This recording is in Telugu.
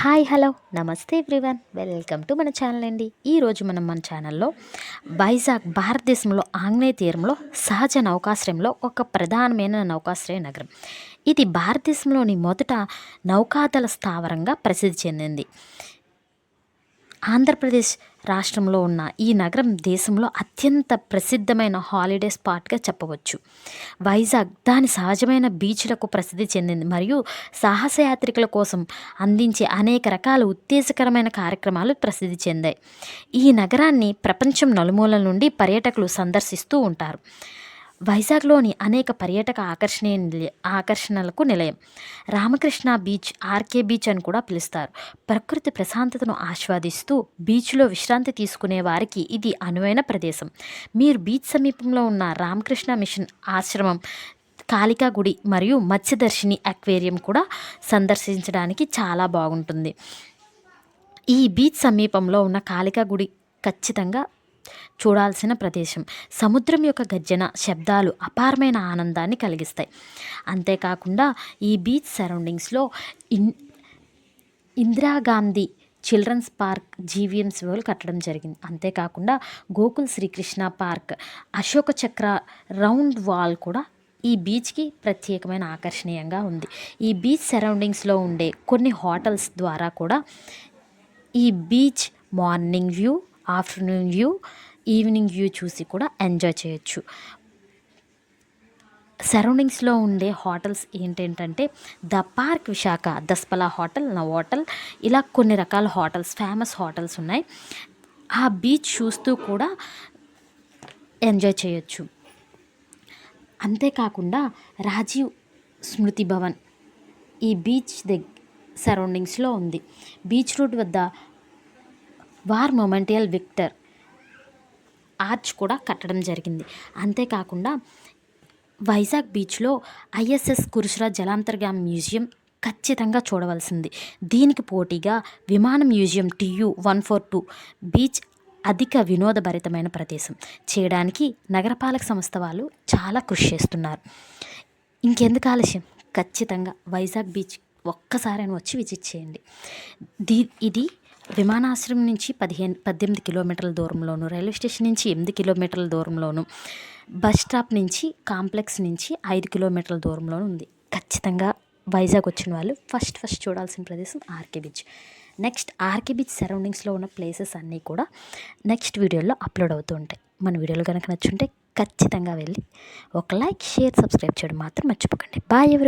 Hi hello. నమస్తే ఎవ్రీవన్. వెల్కమ్ టు మన ఛానల్ అండి. ఈరోజు మనం మన ఛానల్లో వైజాగ్ భారతదేశంలో ఆగ్నేయ తీరంలో సహజ నౌకాశ్రయంలో ఒక ప్రధానమైన నౌకాశ్రయ నగరం. ఇది భారతదేశంలోని మొదట నౌకాదళ స్థావరంగా ప్రసిద్ధి చెందింది. ఆంధ్రప్రదేశ్ రాష్ట్రంలో ఉన్న ఈ నగరం దేశంలో అత్యంత ప్రసిద్ధమైన హాలిడే స్పాట్గా చెప్పవచ్చు. వైజాగ్ దాని సహజమైన బీచ్లకు ప్రసిద్ధి చెందింది మరియు సాహసయాత్రికుల కోసం అందించే అనేక రకాల ఉత్తేజకరమైన కార్యక్రమాలు ప్రసిద్ధి చెందాయి. ఈ నగరాన్ని ప్రపంచం నలుమూలల నుండి పర్యాటకులు సందర్శిస్తూ ఉంటారు. వైజాగ్లోని అనేక పర్యాటక ఆకర్షణీయ ఆకర్షణలకు నిలయం. రామకృష్ణ బీచ్ ఆర్కే బీచ్ అని కూడా పిలుస్తారు. ప్రకృతి ప్రశాంతతను ఆస్వాదిస్తూ బీచ్లో విశ్రాంతి తీసుకునే వారికి ఇది అనువైన ప్రదేశం. మీరు బీచ్ సమీపంలో ఉన్న రామకృష్ణ మిషన్ ఆశ్రమం కాళికా గుడి మరియు మత్స్యదర్శిని అక్వేరియం కూడా సందర్శించడానికి చాలా బాగుంటుంది. ఈ బీచ్ సమీపంలో ఉన్న కాళికా గుడి ఖచ్చితంగా చూడాల్సిన ప్రదేశం. సముద్రం యొక్క గర్జన శబ్దాలు అపారమైన ఆనందాన్ని కలిగిస్తాయి. అంతేకాకుండా ఈ బీచ్ సరౌండింగ్స్లో in Indira Gandhi children's park GVMC వాళ్ళు కట్టడం జరిగింది. అంతేకాకుండా గోకుల్ శ్రీకృష్ణ పార్క్ అశోక చక్ర రౌండ్ వాల్ కూడా ఈ బీచ్కి ప్రత్యేకమైన ఆకర్షణీయంగా ఉంది. ఈ బీచ్ సరౌండింగ్స్లో ఉండే కొన్ని హోటల్స్ ద్వారా కూడా ఈ beach morning view afternoon view evening view చూసి కూడా ఎంజాయ్ చేయొచ్చు. సరౌండింగ్స్లో ఉండే హోటల్స్ ఏంటంటే the park Visakha Daspalla hotel నా హోటల్ ఇలా కొన్ని రకాల హోటల్స్ ఫేమస్ హోటల్స్ ఉన్నాయి. ఆ బీచ్ చూస్తూ కూడా ఎంజాయ్ చేయొచ్చు. అంతేకాకుండా రాజీవ్ స్మృతి భవన్ ఈ బీచ్ దగ్గ సరౌండింగ్స్లో ఉంది. బీచ్ రోడ్ వద్ద వార్ మొమెంటియల్ విక్టర్. ఆర్చ్ కూడా కట్టడం జరిగింది. అంతేకాకుండా వైజాగ్ బీచ్లో ఐఎస్ఎస్ కురుషుల జలాంతర్గా మ్యూజియం ఖచ్చితంగా చూడవలసింది. దీనికి పోటీగా విమాన museum TU one four two beach అధిక వినోదభరితమైన ప్రదేశం. చేయడానికి నగరపాలక సంస్థ వాళ్ళు చాలా కృషి చేస్తున్నారు. ఇంకెందుకు ఆలస్యం? ఖచ్చితంగా వైజాగ్ బీచ్ ఒక్కసారైనా వచ్చి విజిట్ చేయండి. దీ ఇది విమానాశ్రయం నుంచి పదిహేను పద్దెనిమిది కిలోమీటర్ల దూరంలోను రైల్వే స్టేషన్ నుంచి ఎనిమిది కిలోమీటర్ల దూరంలోను బస్ స్టాప్ నుంచి కాంప్లెక్స్ నుంచి ఐదు కిలోమీటర్ల దూరంలోనూ ఉంది. ఖచ్చితంగా వైజాగ్ వచ్చిన వాళ్ళు ఫస్ట్ ఫస్ట్ చూడాల్సిన ప్రదేశం RK beach. Next RK beach సరౌండింగ్స్లో ఉన్న ప్లేసెస్ అన్నీ కూడా నెక్స్ట్ వీడియోలో అప్లోడ్ అవుతూ ఉంటాయి. మన వీడియోలు కనుక నచ్చుంటే ఖచ్చితంగా వెళ్ళి ఒక లైక్ షేర్ సబ్స్క్రైబ్ చేయడం మాత్రం మర్చిపోకండి. బాయ్ ఎవరి